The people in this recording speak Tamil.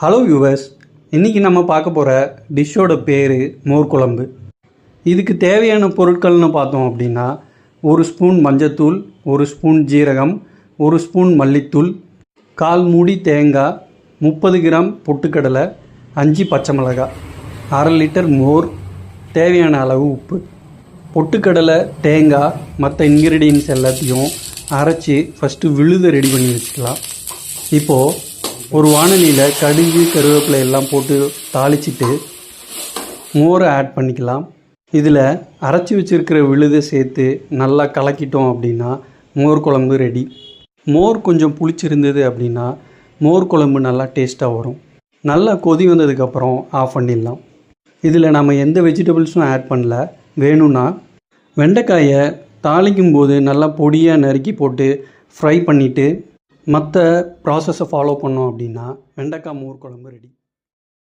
ஹலோ வியூவர்ஸ் இன்றைக்கி நம்ம பார்க்க போகிற டிஷ்ஷோட பேர் மோர் குழம்பு இதுக்கு தேவையான பொருட்கள்னு பார்த்தோம் அப்படின்னா ஒரு ஸ்பூன் மஞ்சத்தூள் ஒரு ஸ்பூன் ஜீரகம் ஒரு ஸ்பூன் மல்லித்தூள் கால் மூடி தேங்காய் முப்பது கிராம் பொட்டுக்கடலை அஞ்சு பச்சை மிளகாய் அரை லிட்டர் மோர் தேவையான அளவு உப்பு. பொட்டுக்கடலை தேங்காய் மற்ற இன்க்ரீடியன்ஸ் எல்லாத்தையும் அரைச்சி ஃபஸ்ட்டு விழுத ரெடி பண்ணி வச்சுக்கலாம். இப்போது ஒரு வானலியில் கடுகு கருவேப்பிலை எல்லாம் போட்டு தாளிச்சிட்டு மோரை ஆட் பண்ணிக்கலாம். இதில் அரைச்சி வச்சுருக்கிற விழுதை சேர்த்து நல்லா கலக்கிட்டோம் அப்படின்னா மோர் குழம்பு ரெடி மோர் கொஞ்சம் புளிச்சிருந்தது அப்படின்னா மோர் குழம்பு நல்லா டேஸ்ட்டாக வரும். நல்லா கொதி வந்ததுக்கப்புறம் ஆஃப் பண்ணிடலாம். இதில் நம்ம எந்த வெஜிடபிள்ஸும் ஆட் பண்ணல. வேணும்னா வெண்டைக்காயை தாளிக்கும் போது நல்லா பொடியாக நறுக்கி போட்டு ஃப்ரை பண்ணிவிட்டு மற்ற ப்ராசஸை ஃபாலோ பண்ணோம் அப்படின்னா வெண்டைக்காய் மோர் குழம்பு ரெடி